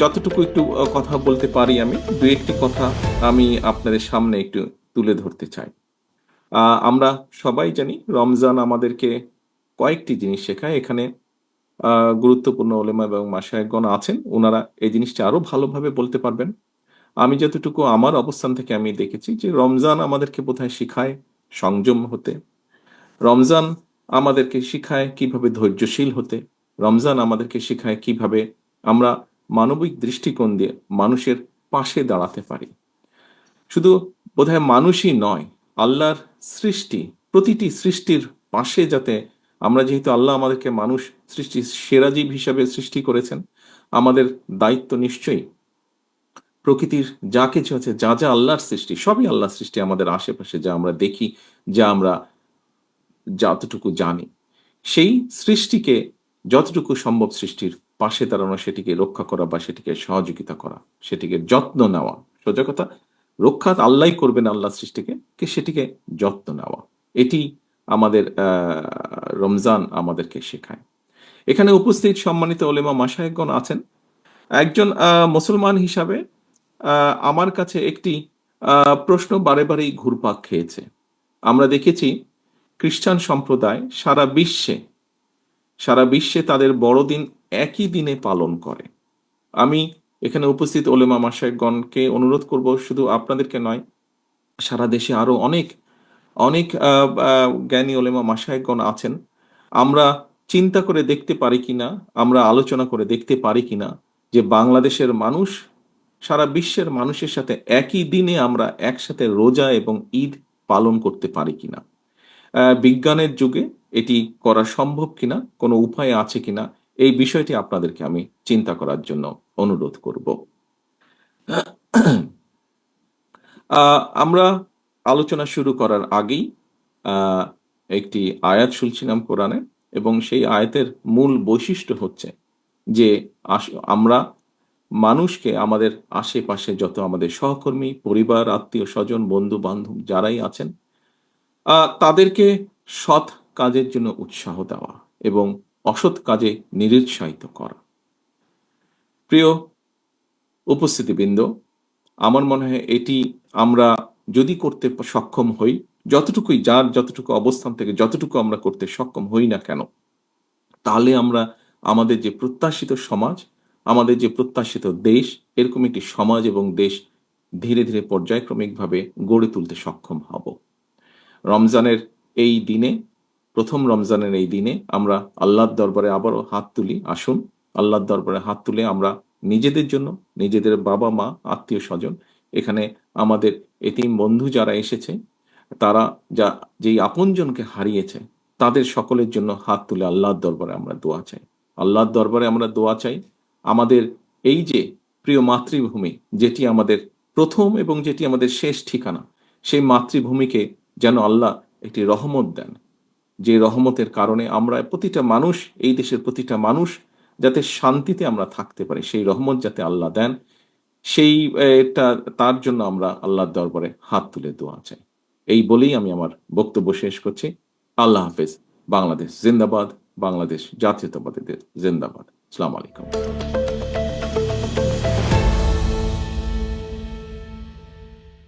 যতটুকু একটু কথা বলতে পারি আমি, দু একটি কথা আমি আপনাদের সামনে একটু তুলে ধরতে চাই। আমরা সবাই জানি রমজান আমাদেরকে কয়েকটি জিনিস শেখায়। এখানে গুরুত্বপূর্ণ ওলেমা এবং মাসায়কগণ আছেন। ওনারা এই জিনিসটা আরও ভালোভাবে বলতে পারবেন। আমি যতটুকু আমার অবস্থান থেকে আমি দেখেছি যে রমজান আমাদেরকে বোধহয় শিখায় সংযম হতে। রমজান আমাদেরকে শিখায় কীভাবে ধৈর্যশীল হতে। রমজান আমাদেরকে শিখায় কীভাবে আমরা মানবিক দৃষ্টিকোণ দিয়ে মানুষের পাশে দাঁড়াতে পারি। শুধু বোধহয় মানুষই নয়, আল্লাহর সৃষ্টি, প্রতিটি সৃষ্টির পাশে যাতে আমরা যেহেতু আল্লাহ আমাদেরকে মানুষ সৃষ্টি সেরাজীব হিসাবে সৃষ্টি করেছেন, আমাদের দায়িত্ব নিশ্চয়ই। প্রকৃতির যা কিছু আছে, যা যা আল্লাহর সৃষ্টি, সবই আল্লাহর সৃষ্টি আমাদের আশেপাশে যা আমরা দেখি, যা আমরা যতটুকু জানি। সেই সৃষ্টিকে যতটুকু সম্ভব সৃষ্টির পাশে দাঁড়ানো, সেটিকে রক্ষা করা বা সেটিকে সহযোগিতা করা, সেটিকে যত্ন নেওয়া। সোজা কথা, রক্ষা আল্লাহ করবেন আল্লাহ সৃষ্টিকে, কি সেটিকে যত্ন নেওয়া। এটি আমাদের রমজান আমাদেরকে শেখায়। এখানে উপস্থিত সম্মানিত ওলেমা মাসায়কগণ আছেন। একজন মুসলমান হিসাবে আমার কাছে একটি প্রশ্ন বারে বারেই ঘুরপাক খেয়েছে। আমরা দেখেছি, খ্রিস্টান সম্প্রদায় সারা বিশ্বে সারা বিশ্বে তাদের বড়দিন একই দিনে পালন করে। আমি এখানে উপস্থিত ওলেমা মাসায়কগণকে অনুরোধ করব শুধু আপনাদেরকে নয়, সারা দেশে আরও অনেক অনেক জ্ঞানী ওলেমা মাসায়কগণ আছেন। আমরা চিন্তা করে দেখতে পারি কিনা, আমরা আলোচনা করে দেখতে পারি কিনা যে বাংলাদেশের মানুষ, সারা বিশ্বের মানুষের সাথে একই দিনে আমরা একসাথে রোজা এবং ঈদ পালন করতে পারি কিনা। বিজ্ঞানের যুগে এটি করা সম্ভব কিনা, কোনো উপায় আছে কিনা এই বিষয়টি আপনাদেরকে আমি চিন্তা করার জন্য অনুরোধ করব। আমরা আলোচনা শুরু করার আগেই একটি আয়াত শুনছিলাম কোরআনে এবং সেই আয়াতের মূল বৈশিষ্ট্য হচ্ছে যে আমরা মানুষকে আমাদের আশেপাশে যত আমাদের সহকর্মী, পরিবার, আত্মীয় স্বজন বন্ধু বান্ধব যারাই আছেন তাদেরকে সৎ কাজের জন্য উৎসাহ দেওয়া এবং অসৎ কাজে নিরুৎসাহিত করা। প্রিয় উপস্থিতিবৃন্দ, আমার মনে হয় এটি আমরা যদি করতে সক্ষম হই, যতটুকুই যার যতটুকু অবস্থান থেকে যতটুকু আমরা করতে সক্ষম হই না কেন, তাহলে আমরা আমাদের যে প্রত্যাশিত সমাজ, আমাদের যে প্রত্যাশিত দেশ, এরকম একটি সমাজ এবং দেশ ধীরে ধীরে পর্যায়ক্রমিকভাবে গড়ে তুলতে সক্ষম হব। রমজানের এই দিনে প্রথম রমজানের এই দিনে আমরা আল্লাহর দরবারে আবারও হাত তুলি, আসুন। আল্লাহর দরবারে হাত তুলে আমরা নিজেদের জন্য, নিজেদের বাবা মা, আত্মীয় স্বজন, এখানে আমাদের এতিম বন্ধু যারা এসেছে, তারা যা, যেই আপনজনকে হারিয়েছে, তাদের সকলের জন্য হাত তুলে আল্লাহর দরবারে আমরা দোয়া চাই। আল্লাহর দরবারে আমরা দোয়া চাই, আমাদের এই যে প্রিয় মাতৃভূমি, যেটি আমাদের প্রথম এবং যেটি আমাদের শেষ ঠিকানা, সেই মাতৃভূমিকে যেন আল্লাহ একটি রহমত দেন। যে রহমতের কারণে আমরা প্রতিটা মানুষ, এই দেশের প্রতিটা মানুষ যাতে শান্তিতে আমরা থাকতে পারি, সেই রহমত যাতে আল্লাহ দেন, সেই এটা তার জন্য আমরা আল্লাহর দরবারে হাত তুলে দোয়া চাই। এই বলেই আমি আমার বক্তব্য শেষ করছি। আল্লাহ হাফেজ। বাংলাদেশ জিন্দাবাদ। বাংলাদেশ জাতীয়তাবাদীদের জিন্দাবাদ। আসসালামু আলাইকুম।